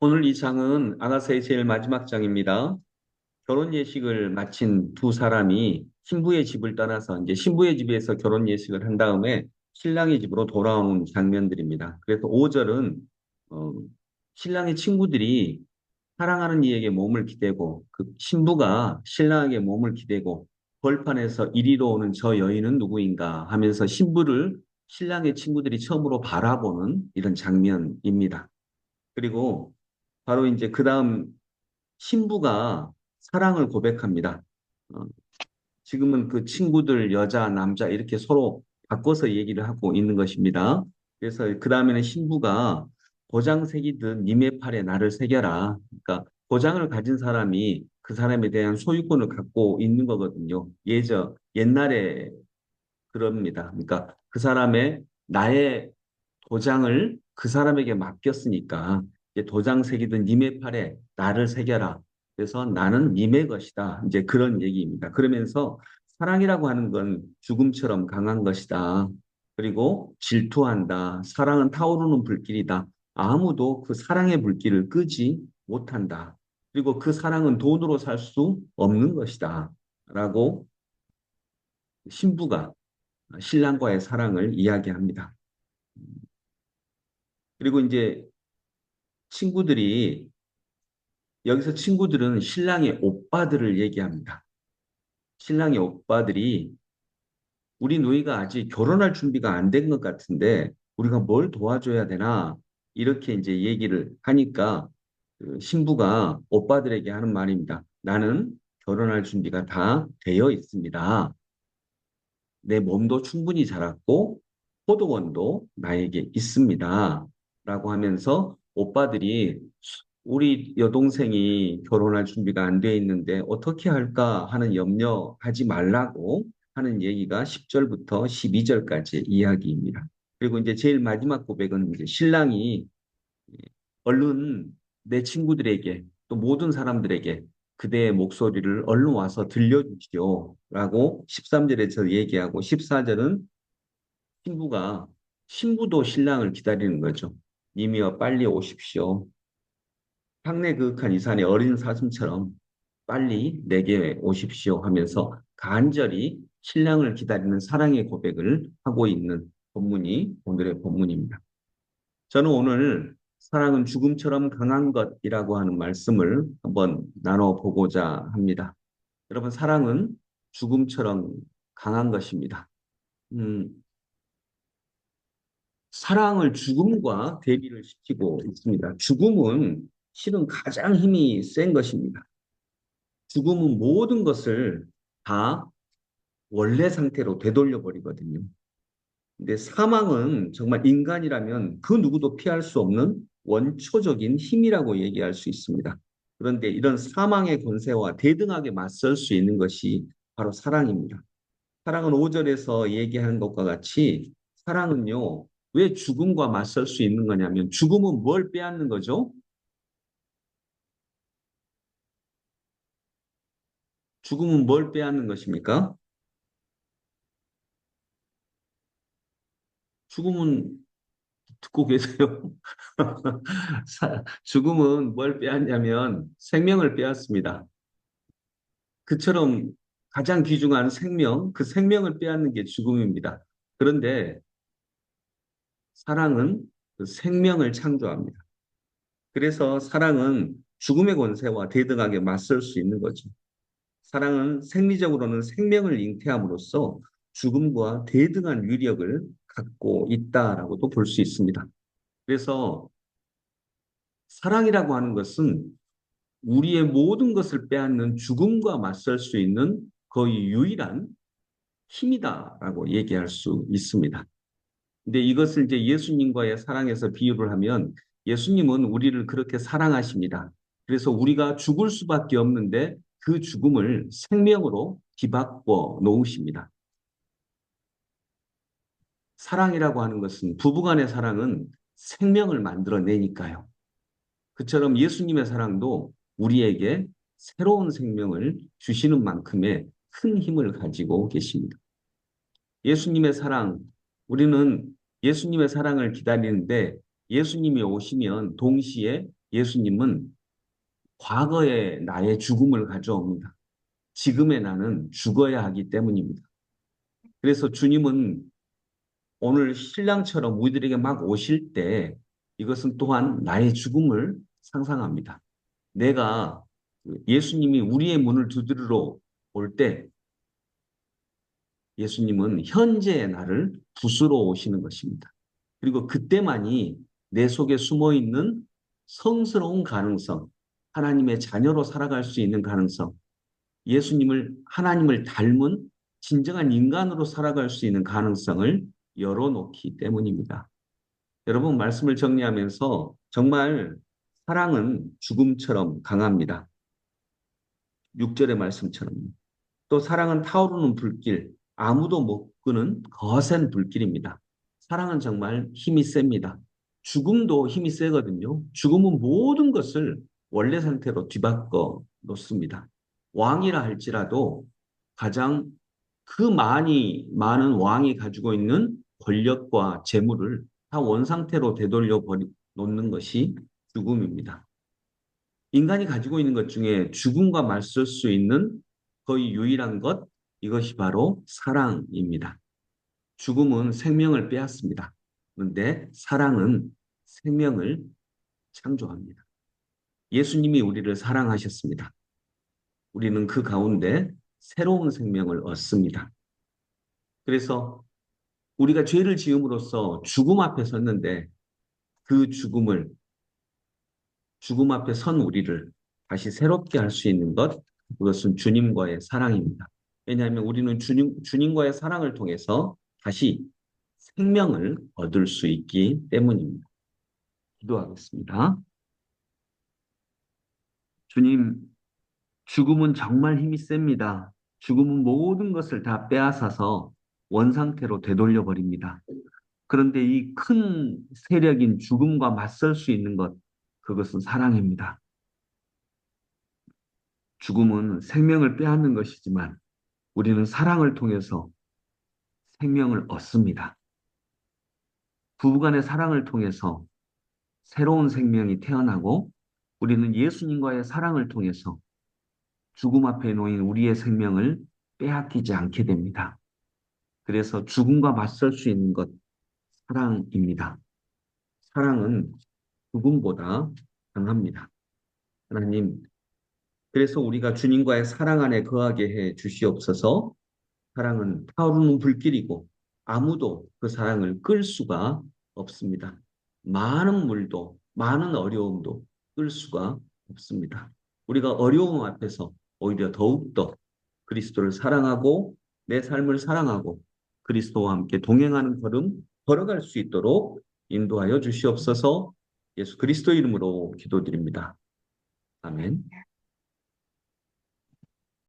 오늘 이 장은 아가서의 제일 마지막 장입니다. 결혼 예식을 마친 두 사람이 신부의 집을 떠나서 이제 신부의 집에서 결혼 예식을 한 다음에 신랑의 집으로 돌아오는 장면들입니다. 그래서 5절은 어, 신랑의 친구들이 사랑하는 이에게 몸을 기대고 그 신부가 신랑에게 몸을 기대고 벌판에서 이리로 오는 저 여인은 누구인가 하면서 신부를 신랑의 친구들이 처음으로 바라보는 이런 장면입니다. 그리고 바로 이제 그 다음 신부가 사랑을 고백합니다. 어, 지금은 그 친구들, 여자, 남자 이렇게 서로 바꿔서 얘기를 하고 있는 것입니다. 그래서 그 다음에는 신부가 도장 새기듯 님의 팔에 나를 새겨라. 그러니까 도장을 가진 사람이 그 사람에 대한 소유권을 갖고 있는 거거든요. 예저 옛날에 그럽니다. 그러니까 그 사람의 나의 도장을 그 사람에게 맡겼으니까 도장 새기든 님의 팔에 나를 새겨라. 그래서 나는 님의 것이다. 이제 그런 얘기입니다. 그러면서 사랑이라고 하는 건 죽음처럼 강한 것이다. 그리고 질투한다. 사랑은 타오르는 불길이다. 아무도 그 사랑의 불길을 끄지 못한다. 그리고 그 사랑은 돈으로 살 수 없는 것이다. 라고 신부가 신랑과의 사랑을 이야기합니다. 그리고 이제 친구들이 여기서 친구들은 신랑의 오빠들을 얘기합니다. 신랑의 오빠들이 우리 누이가 아직 결혼할 준비가 안 된 것 같은데 우리가 뭘 도와줘야 되나 이렇게 이제 얘기를 하니까 그 신부가 오빠들에게 하는 말입니다. 나는 결혼할 준비가 다 되어 있습니다. 내 몸도 충분히 자랐고 포도원도 나에게 있습니다. 라고 하면서 오빠들이 우리 여동생이 결혼할 준비가 안 돼 있는데 어떻게 할까 하는 염려하지 말라고 하는 얘기가 10절부터 12절까지 이야기입니다. 그리고 이제 제일 마지막 고백은 이제 신랑이 얼른 내 친구들에게 또 모든 사람들에게 그대의 목소리를 얼른 와서 들려주시오 라고 13절에 서 얘기하고 14절은 신부가 신부도 신랑을 기다리는 거죠. 님이여 빨리 오십시오. 향내 그윽한 이 산의 어린 사슴처럼 빨리 내게 오십시오 하면서 간절히 신랑을 기다리는 사랑의 고백을 하고 있는 본문이 오늘의 본문입니다. 저는 오늘 사랑은 죽음처럼 강한 것이라고 하는 말씀을 한번 나눠보고자 합니다. 여러분, 사랑은 죽음처럼 강한 것입니다. 음, 사랑을 죽음과 대비를 시키고 있습니다. 죽음은 실은 가장 힘이 센 것입니다. 죽음은 모든 것을 다 원래 상태로 되돌려 버리거든요. 근데 사망은 정말 인간이라면 그 누구도 피할 수 없는 원초적인 힘이라고 얘기할 수 있습니다. 그런데 이런 사망의 권세와 대등하게 맞설 수 있는 것이 바로 사랑입니다. 사랑은 5절에서 얘기하는 것과 같이 사랑은요, 왜 죽음과 맞설 수 있는 거냐면 죽음은 뭘 빼앗는 거죠? 죽음은 뭘 빼앗는 것입니까? 죽음은 듣고 계세요? 죽음은 뭘 빼앗냐면 생명을 빼앗습니다. 그처럼 가장 귀중한 생명, 그 생명을 빼앗는 게 죽음입니다. 그런데 사랑은 그 생명을 창조합니다. 그래서 사랑은 죽음의 권세와 대등하게 맞설 수 있는 거죠. 사랑은 생리적으로는 생명을 잉태함으로써 죽음과 대등한 위력을 갖고 있다라고도 볼 수 있습니다. 그래서 사랑이라고 하는 것은 우리의 모든 것을 빼앗는 죽음과 맞설 수 있는 거의 유일한 힘이다라고 얘기할 수 있습니다. 근데 이것을 이제 예수님과의 사랑에서 비유를 하면 예수님은 우리를 그렇게 사랑하십니다. 그래서 우리가 죽을 수밖에 없는데 그 죽음을 생명으로 뒤바꿔 놓으십니다. 사랑이라고 하는 것은 부부간의 사랑은 생명을 만들어내니까요. 그처럼 예수님의 사랑도 우리에게 새로운 생명을 주시는 만큼의 큰 힘을 가지고 계십니다. 예수님의 사랑, 우리는 예수님의 사랑을 기다리는데 예수님이 오시면 동시에 예수님은 과거의 나의 죽음을 가져옵니다. 지금의 나는 죽어야 하기 때문입니다. 그래서 주님은 오늘 신랑처럼 우리들에게 막 오실 때 이것은 또한 나의 죽음을 상상합니다. 내가 예수님이 우리의 문을 두드리러 올 때 예수님은 현재의 나를 부수러 오시는 것입니다. 그리고 그때만이 내 속에 숨어 있는 성스러운 가능성, 하나님의 자녀로 살아갈 수 있는 가능성, 예수님을 하나님을 닮은 진정한 인간으로 살아갈 수 있는 가능성을 열어놓기 때문입니다. 여러분 말씀을 정리하면서 정말 사랑은 죽음처럼 강합니다. 6절의 말씀처럼. 또 사랑은 타오르는 불길, 아무도 못 끄는 거센 불길입니다. 사랑은 정말 힘이 셉니다. 죽음도 힘이 세거든요. 죽음은 모든 것을 원래 상태로 뒤바꿔 놓습니다. 왕이라 할지라도 가장 그 많이 많은 왕이 가지고 있는 권력과 재물을 다 원상태로 되돌려 놓는 것이 죽음입니다. 인간이 가지고 있는 것 중에 죽음과 맞설 수 있는 거의 유일한 것, 이것이 바로 사랑입니다. 죽음은 생명을 빼앗습니다. 그런데 사랑은 생명을 창조합니다. 예수님이 우리를 사랑하셨습니다. 우리는 그 가운데 새로운 생명을 얻습니다. 그래서 우리가 죄를 지음으로써 죽음 앞에 섰는데 그 죽음을 죽음 앞에 선 우리를 다시 새롭게 할 수 있는 것 그것은 주님과의 사랑입니다. 왜냐하면 우리는 주님, 주님과의 사랑을 통해서 다시 생명을 얻을 수 있기 때문입니다. 기도하겠습니다. 주님, 죽음은 정말 힘이 셉니다. 죽음은 모든 것을 다 빼앗아서 원상태로 되돌려 버립니다. 그런데 이 큰 세력인 죽음과 맞설 수 있는 것, 그것은 사랑입니다. 죽음은 생명을 빼앗는 것이지만 우리는 사랑을 통해서 생명을 얻습니다. 부부간의 사랑을 통해서 새로운 생명이 태어나고 우리는 예수님과의 사랑을 통해서 죽음 앞에 놓인 우리의 생명을 빼앗기지 않게 됩니다. 그래서 죽음과 맞설 수 있는 것, 사랑입니다. 사랑은 죽음보다 강합니다. 하나님, 그래서 우리가 주님과의 사랑 안에 거하게 해 주시옵소서 사랑은 타오르는 불길이고 아무도 그 사랑을 끌 수가 없습니다. 많은 물도, 많은 어려움도 끌 수가 없습니다. 우리가 어려움 앞에서 오히려 더욱더 그리스도를 사랑하고 내 삶을 사랑하고 그리스도와 함께 동행하는 걸음 걸어갈 수 있도록 인도하여 주시옵소서 예수 그리스도 이름으로 기도드립니다. 아멘.